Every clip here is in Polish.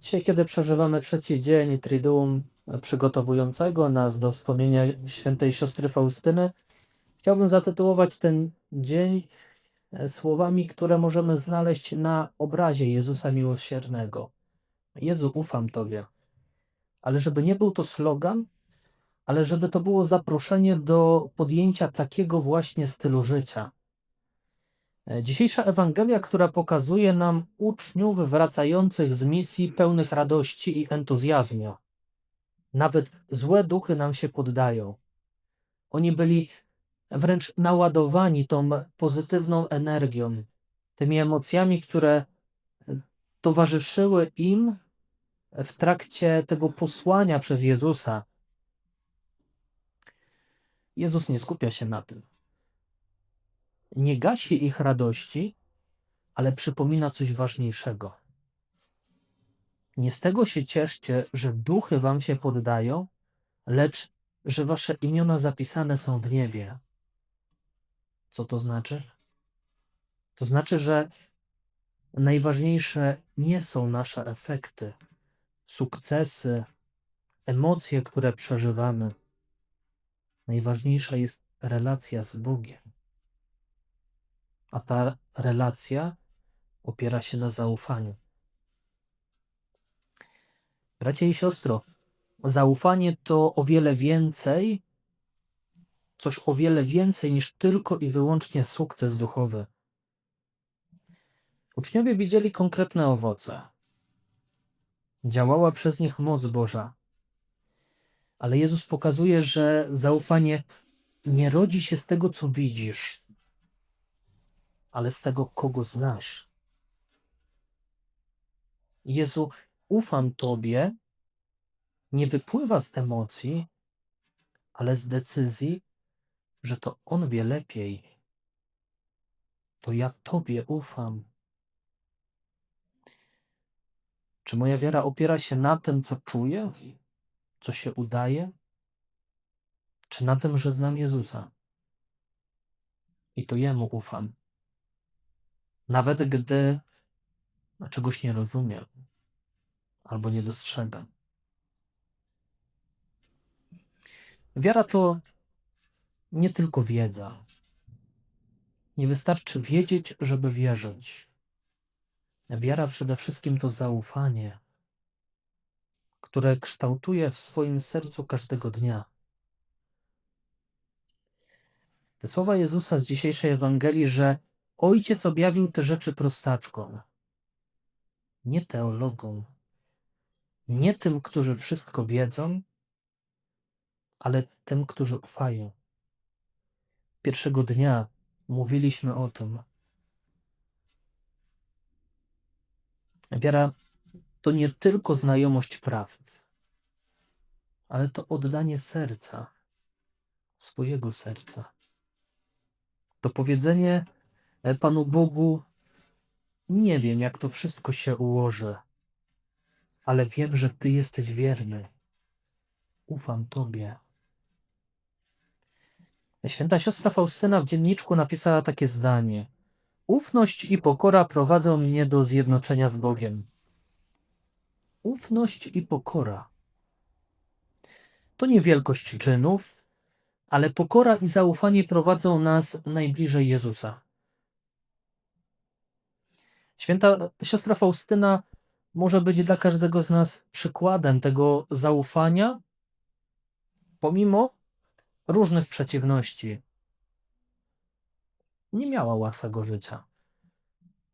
Dzisiaj, kiedy przeżywamy trzeci dzień Triduum przygotowującego nas do wspomnienia świętej siostry Faustyny, chciałbym zatytułować ten dzień e, słowami, które możemy znaleźć na obrazie Jezusa Miłosiernego. Jezu, ufam Tobie. Ale żeby nie był to slogan, ale żeby to było zaproszenie do podjęcia takiego właśnie stylu życia. E, Dzisiejsza Ewangelia, która pokazuje nam uczniów wracających z misji pełnych radości i entuzjazmu. Nawet złe duchy nam się poddają. Oni byli wręcz naładowani tą pozytywną energią, tymi emocjami, które towarzyszyły im w trakcie tego posłania przez Jezusa. Jezus nie skupia się na tym nie gasi ich radości, ale przypomina coś ważniejszego. Nie z tego się cieszcie, że duchy wam się poddają, lecz że wasze imiona zapisane są w niebie. Co to znaczy? To znaczy, że najważniejsze nie są nasze efekty, sukcesy, emocje, które przeżywamy. Najważniejsza jest relacja z Bogiem a ta relacja opiera się na zaufaniu. Bracie i siostro, zaufanie to o wiele więcej, coś o wiele więcej niż tylko i wyłącznie sukces duchowy. Uczniowie widzieli konkretne owoce. Działała przez nich moc Boża. Ale Jezus pokazuje, że zaufanie nie rodzi się z tego, co widzisz, ale z tego, kogo znasz. Jezu, ufam Tobie, nie wypływa z emocji, ale z decyzji, że to On wie lepiej. To ja Tobie ufam. Czy moja wiara opiera się na tym, co czuję, co się udaje, czy na tym, że znam Jezusa? I to Jemu ufam nawet gdy czegoś nie rozumiem albo nie dostrzegam. Wiara to nie tylko wiedza. Nie wystarczy wiedzieć, żeby wierzyć. Wiara przede wszystkim to zaufanie, które kształtuje w swoim sercu każdego dnia. Te słowa Jezusa z dzisiejszej Ewangelii, że Ojciec objawił te rzeczy prostaczkom, nie teologom, nie tym, którzy wszystko wiedzą, ale tym, którzy ufają. Pierwszego dnia mówiliśmy o tym. Wiara to nie tylko znajomość prawd, ale to oddanie serca, swojego serca. To powiedzenie, Panu Bogu, nie wiem, jak to wszystko się ułoży, ale wiem, że Ty jesteś wierny. Ufam Tobie. Święta siostra Faustyna w dzienniczku napisała takie zdanie: Ufność i pokora prowadzą mnie do zjednoczenia z Bogiem. Ufność i pokora. To nie wielkość czynów, ale pokora i zaufanie prowadzą nas najbliżej Jezusa. Święta siostra Faustyna może być dla każdego z nas przykładem tego zaufania, pomimo różnych przeciwności. Nie miała łatwego życia.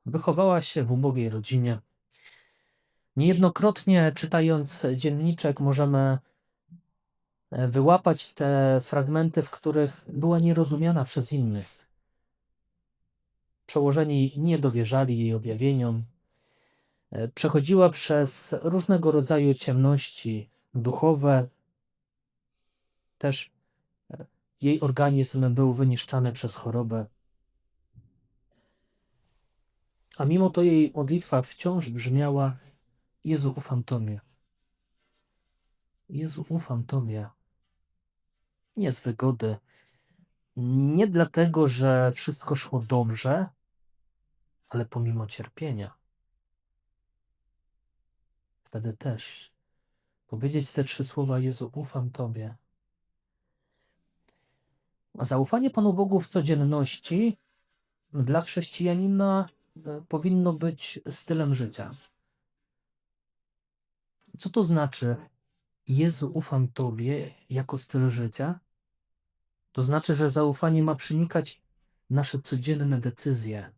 Wychowała się w ubogiej rodzinie. Niejednokrotnie czytając dzienniczek, możemy e, wyłapać te fragmenty, w których była nierozumiana przez innych Przełożeni nie dowierzali jej objawieniom. E, przechodziła przez różnego rodzaju ciemności duchowe. Też e, jej organizm był wyniszczany przez chorobę. A mimo to jej modlitwa wciąż brzmiała: Jezu, ufam Tobie. Jezu, ufam Tobie. Nie z wygody, nie dlatego, że wszystko szło dobrze, ale pomimo cierpienia. wtedy też powiedzieć te trzy słowa: Jezu, ufam Tobie. Zaufanie Panu Bogu w codzienności dla chrześcijanina e, powinno być stylem życia. Co to znaczy? Jezu, ufam Tobie jako styl życia? To znaczy, że zaufanie ma przenikać nasze codzienne decyzje,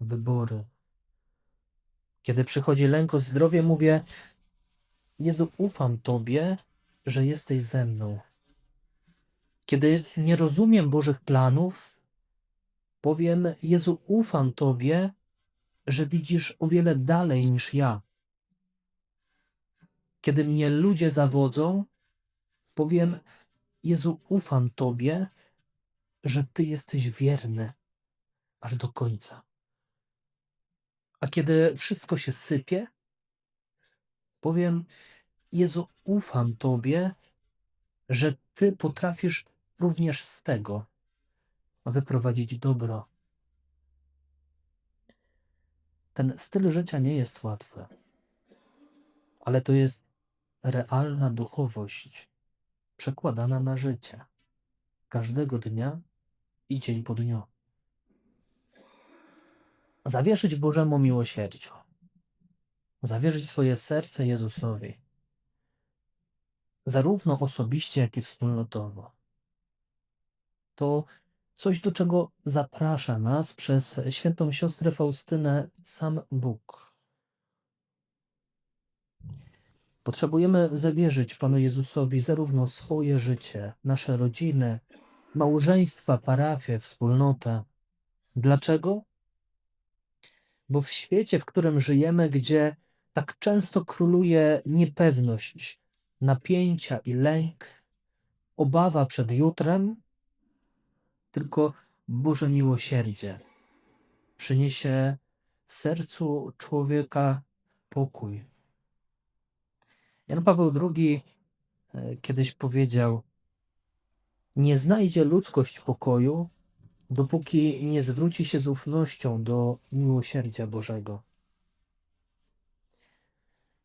wybory. Kiedy przychodzi lęk o zdrowie, mówię: Jezu, ufam Tobie, że jesteś ze mną. Kiedy nie rozumiem Bożych planów, powiem: Jezu, ufam Tobie, że widzisz o wiele dalej niż ja. Kiedy mnie ludzie zawodzą, powiem: Jezu, ufam Tobie, że Ty jesteś wierny aż do końca. A kiedy wszystko się sypie, powiem: Jezu, ufam Tobie, że Ty potrafisz również z tego wyprowadzić dobro. Ten styl życia nie jest łatwy, ale to jest realna duchowość przekładana na życie każdego dnia i dzień po dniu. Zawierzyć Bożemu miłosierdziu, zawierzyć swoje serce Jezusowi, zarówno osobiście, jak i wspólnotowo. To coś, do czego zaprasza nas przez świętą siostrę Faustynę sam Bóg. Potrzebujemy zawierzyć Panu Jezusowi zarówno swoje życie, nasze rodziny, małżeństwa, parafię, wspólnotę. Dlaczego? Bo w świecie, w którym żyjemy, gdzie tak często króluje niepewność, napięcia i lęk, obawa przed jutrem, tylko Boże miłosierdzie przyniesie sercu człowieka pokój. Jan Paweł II e, kiedyś powiedział: Nie znajdzie ludzkość pokoju, dopóki nie zwróci się z ufnością do miłosierdzia Bożego.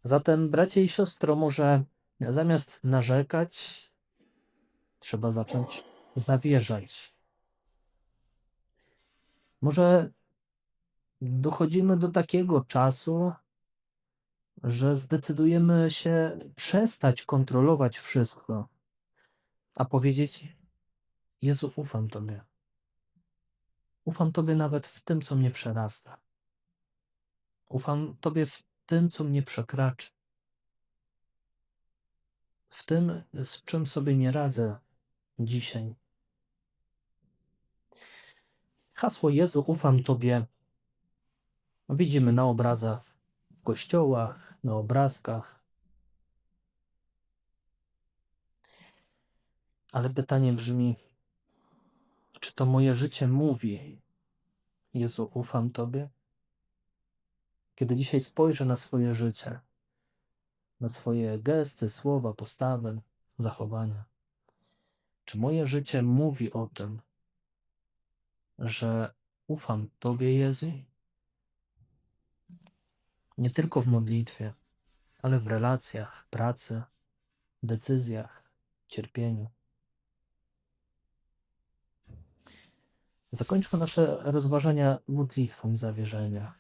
Zatem, bracie i siostro, może zamiast narzekać, trzeba zacząć zawierzać. Może dochodzimy do takiego czasu, że zdecydujemy się przestać kontrolować wszystko, a powiedzieć: Jezu, ufam Tobie. Ufam Tobie nawet w tym, co mnie przerasta. Ufam Tobie w tym, co mnie przekraczy. W tym, z czym sobie nie radzę dzisiaj. Hasło Jezu, ufam Tobie widzimy na obrazach kościołach, na obrazkach. Ale pytanie brzmi, czy to moje życie mówi, Jezu, ufam Tobie? Kiedy dzisiaj spojrzę na swoje życie, na swoje gesty, słowa, postawy, zachowania, czy moje życie mówi o tym, że ufam Tobie, Jezu? Nie tylko w modlitwie, ale w relacjach, pracy, decyzjach, cierpieniu. Zakończmy nasze rozważania modlitwą zawierzenia.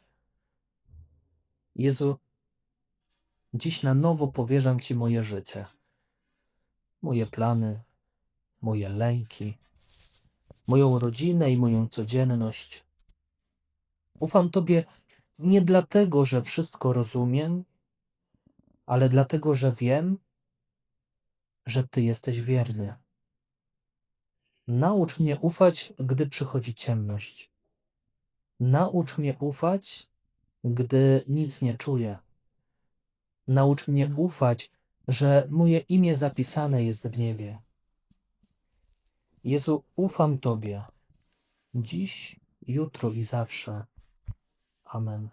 Jezu, dziś na nowo powierzam Ci moje życie, moje plany, moje lęki, moją rodzinę i moją codzienność. Ufam Tobie nie dlatego, że wszystko rozumiem, ale dlatego, że wiem, że Ty jesteś wierny. Naucz mnie ufać, gdy przychodzi ciemność. Naucz mnie ufać, gdy nic nie czuję. Naucz mnie ufać, że moje imię zapisane jest w niebie. Jezu, ufam Tobie, dziś, jutro i zawsze. Amen.